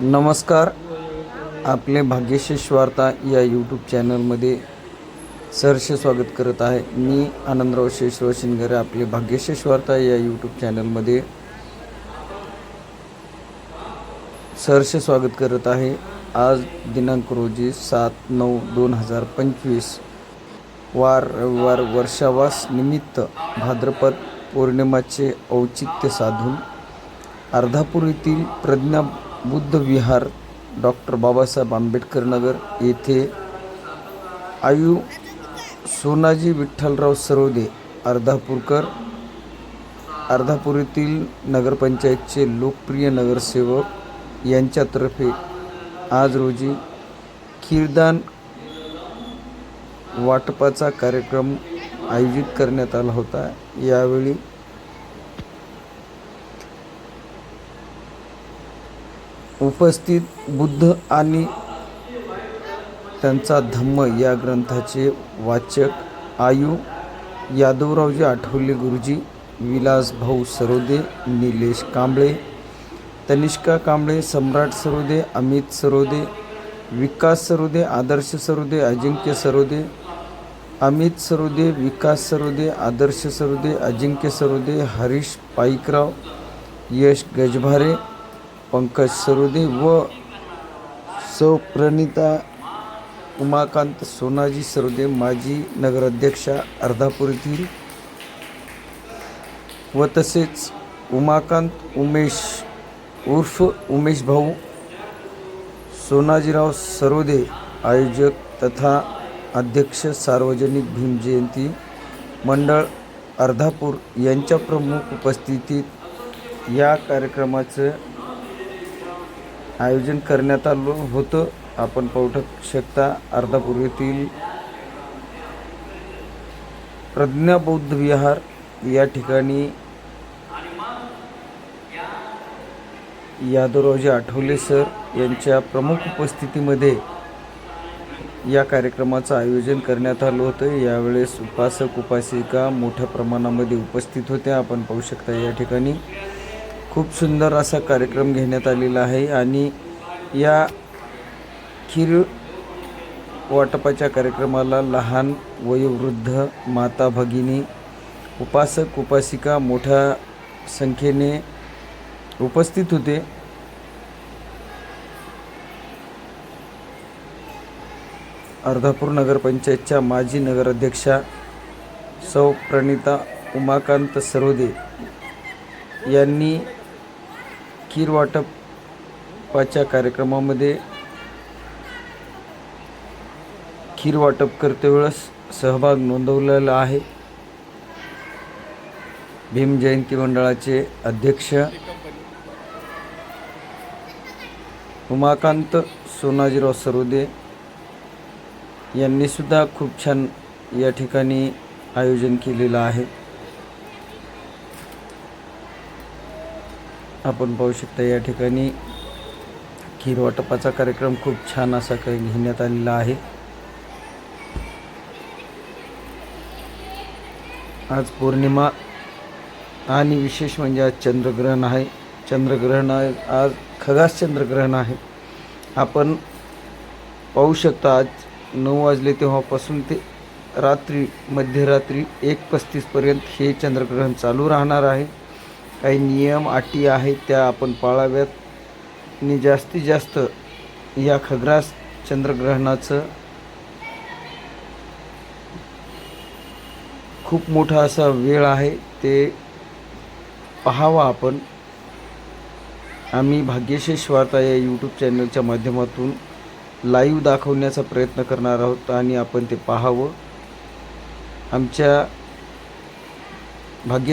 नमस्कार. आपले भाग्यशेष वार्ता या यूट्यूब चॅनलमध्ये सहर्ष स्वागत करत आहे. मी आनंदराव शेषराव शिंदगरे आपले भाग्यशेष वार्ता या यूट्यूब चॅनलमध्ये सहर्ष स्वागत करत आहे. आज दिनांक रोजी सात नऊ दोन हजार पंचवीस वार रविवार वर्षावास निमित्त भाद्रपद पौर्णिमाचे औचित्य साधून अर्धापूर येथील प्रज्ञा बुद्ध विहार डॉक्टर बाबासाहेब आंबेडकर नगर येथे आयु सोनाजी विठ्ठलराव सरोदे अर्धापूरकर अर्धापूर येथील नगरपंचायतचे लोकप्रिय नगरसेवक यांच्यातर्फे आज रोजी खीरदान वाटपाचा कार्यक्रम आयोजित करण्यात आला होता. यावेळी उपस्थित बुद्ध आणि त्यांचा धम्म या ग्रंथाचे वाचक आयु यादवरावजी आठवले गुरुजी विलास भाऊ सरोदे निलेश कांबळे तनिष्का कांबळे सम्राट सरोदे अमित सरोदे विकास सरोदे आदर्श सरोदे अजिंक्य सरोदे अमित सरोदे विकास सरोदे आदर्श सरोदे अजिंक्य सरोदे हरीश पाईकराव यश गजभारे पंकज सरोदे व सौ प्रणिता उमाकांत सोनाजी सरोदे माजी नगराध्यक्षा अर्धापूर येथील. व तसेच उमाकांत उमेश उर्फ उमेश भाऊ सोनाजीराव सरोदे आयोजक तथा अध्यक्ष सार्वजनिक भीम जयंती मंडळ अर्धापूर यांच्या प्रमुख उपस्थितीत या कार्यक्रमाचं आयोजन करण्यात आलं होतं. आपण पाहू शकता अर्धापूर येथील प्रज्ञा बौद्ध विहार या ठिकाणी यादवरावजी आठवले सर यांच्या प्रमुख उपस्थितीमध्ये या कार्यक्रमाचं आयोजन करण्यात आलं होतं. यावेळेस उपासक उपासिका मोठ्या प्रमाणामध्ये उपस्थित होत्या. आपण पाहू शकता या ठिकाणी खूप सुंदर असा कार्यक्रम घेण्यात आलेला आहे आणि या खीर वाटपाच्या कार्यक्रमाला लहान वयोवृद्ध माता भगिनी उपासक उपासिका मोठ्या संख्येने उपस्थित होते. अर्धापूर नगरपंचायतच्या माजी नगराध्यक्षा सौ प्रणिता उमाकांत सरोदे यांनी खीर वाटपाच्या कार्यक्रमामध्ये खीर वाटप करते वेळेस सहभाग नोंदवलेला आहे. भीम जयंती मंडळाचे अध्यक्ष उमाकांत सोनाजीराव सरोदे यांनी सुद्धा खूप छान या ठिकाणी आयोजन केलेलं आहे. आपण पाहू शकता या ठिकाणी खीर वाटपाचा कार्यक्रम खूप छान असा काही घेण्यात आलेला आहे. आज पौर्णिमा आणि विशेष म्हणजे आज चंद्रग्रहण आहे. चंद्रग्रहण आहे. आज खगास चंद्रग्रहण आहे. आपण पाहू शकता आज नऊ वाजले तेव्हापासून ते रात्री मध्यरात्री एक पस्तीसपर्यंत हे चंद्रग्रहण चालू राहणार आहे. काही नियम अटी आहेत त्या आपण पाळाव्यात. आणि जास्तीत जास्त या खग्रास चंद्रग्रहणाचं खूप मोठा असा वेळ आहे ते पाहावा आपण. आम्ही भाग्यशेष वार्ता या यूट्यूब चॅनलच्या माध्यमातून लाईव्ह दाखवण्याचा प्रयत्न करणार आहोत आणि आपण ते पाहावं. आमच्या भाग्य